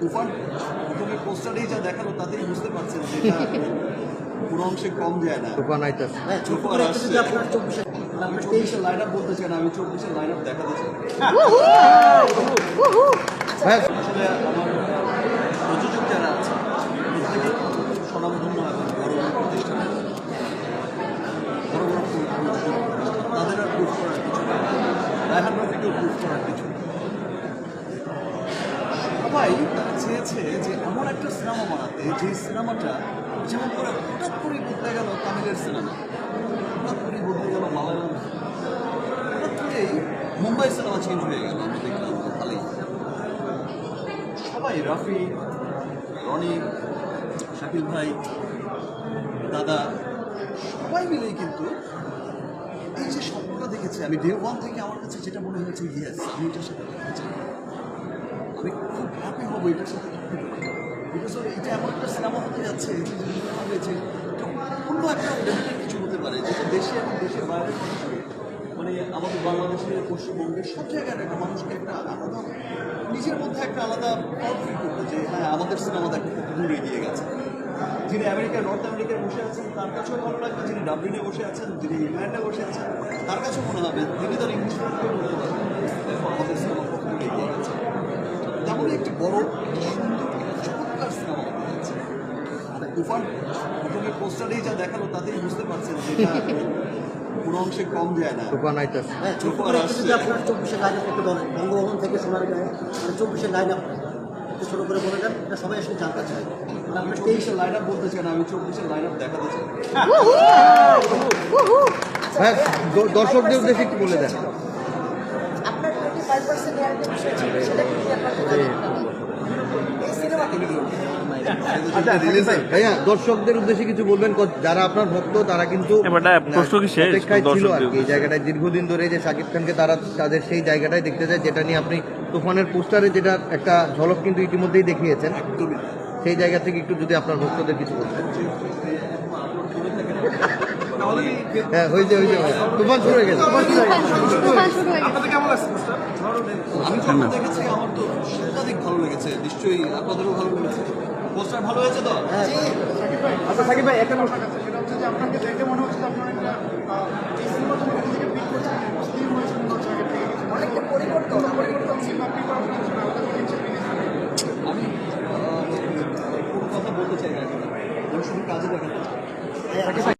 তুফান প্রথমে পোস্টারেই যা দেখাল তাতেই বুঝতে পারছেন যে এটা কোনো অংশে কম যায় না। তুফান আইতাছে। হ্যাঁ করে আপনার চব্বিশে আমি চব্বিশের লাইন আপ বলতে চাই না আমি চব্বিশের লাইন আপ দেখাতে চাই। হ্যাঁ। আসলে আমার প্রযোজক যারা আছে স্বনামধন্য এবং বড় বড় প্রতিষ্ঠান বড় বড় প্রতিষ্ঠান তাদের আর প্রুফ করার কিছু নেই। রায়হান রফিকেও প্রুফ করার কিছু সবাই চেয়েছে যে এমন একটা সিনেমা বানাতে, যে সিনেমাটা যেমন করে হঠাৎ করে বদলে গেল তামিলের সিনেমা, হঠাৎ করে বদলে গেল মালায়ালাম হঠাৎ করেই মুম্বাই সিনেমা চেঞ্জ হয়ে গেল আমরা দেখলাম ভালোই। সবাই, রাফি, রনি, শাকিল ভাই, দাদা, সবাই মিলেই কিন্তু এই যে স্বপ্নটা দেখেছি, আমি ডে ওয়ান থেকে আমার কাছে যেটা মনে হয়েছে ইয়েস আমি এটার সাথে খুব হ্যাপি হব এটার সাথে বিকজ এটা এমন একটা সিনেমা হতে যাচ্ছে যে অন্য একটা লেভেলের কিছু হতে পারে যেটা দেশে এবং দেশের বাইরে মানে আমাদের বাংলাদেশের পশ্চিমবঙ্গের সব জায়গার একটা মানুষকে একটা আলাদা নিজের মধ্যে একটা আলাদা প্রড ফিল করবে যে হ্যাঁ আমাদের সিনেমা কত দূরে এগিয়ে গেছে। যিনি আমেরিকায় নর্থ আমেরিকায় বসে আছেন, তার কাছেও ভালো লাগবে, যিনি ডাবলিনে বসে আছেন, যিনি ইংল্যান্ডে বসে আছেন, তার কাছেও মনে হবে তিনি তার ইংলিশ বলতে পারবেন দেখো আমাদের সিনেমা কত দূরে এগিয়ে গেছে তেমনই একটি বড় একটি সুন্দর একটি চমৎকার সিনেমা হতে যাচ্ছে আর তুফান? প্রথমে পোস্টারেই যা দেখাল তাতেই বুঝতে পারছেন যে এটা কোনো অংশে কম যায় না। তুফান আইতাছে। হ্যাঁ আপনার চব্বিশে লাইন আপ একটু বলেন বঙ্গভবন থেকে সোনার গায়ে চব্বিশে লাইন আপ একটু ছোটো করে বলে দেন এটা সবাই এসে জানতে চায়। আমি চব্বিশের লাইন আপ বলতে চাই না আমি চব্বিশের লাইন আপ দেখাতে চাই। হ্যাঁ দর্শকদের উদ্দেশ্যে কি বলে দেন। আপনার টোয়েন্টি ফাইভ পার্সেন্ট রিয়ালিটি বিষয় ছিল সেটা কিন্তু আপনার এই সিনেমাতে ভাইয়া দর্শকদের উদ্দেশ্যে কিছু বলবেন যারা আপনার ভক্ত তারা কিন্তু প্রশ্ন কি অপেক্ষায় ছিল আর কি। এই জায়গাটায় দীর্ঘদিন ধরে যে শাকিব খানকে তারা তাদের সেই জায়গাটায় দেখতে চায় যেটা নিয়ে আপনি তুফানের পোস্টারে যেটা একটা ঝলক কিন্তু ইতিমধ্যেই দেখিয়েছেন সেই জায়গা থেকে একটু যদি আপনার ভক্তদের কিছু বলতেন। ওই যে ওই যে তুফান শুরু হয়ে গেছে। আমি যখন দেখেছি আমার তো সাংঘাতিক ভালো লেগেছে। নিশ্চয়ই আপনাদেরও ভালো লেগেছে। পোস্টার ভালো হয়েছে তো? হ্যাঁ, আচ্ছা সাকিব ভাই একটা প্রশ্ন আছে। সেটা হচ্ছে যে আপনাকে দেখে মনে হচ্ছে আপনার একটা এই সিনেমা তো নিজেকে বিট করছে স্থির হয়েছে কোনো জায়গা থেকে অনেকটা পরিবর্তন। পরিবর্তন ছিল আপনি আমি কোনো কথা বলতে চাই না শুধু কাজে দেখেন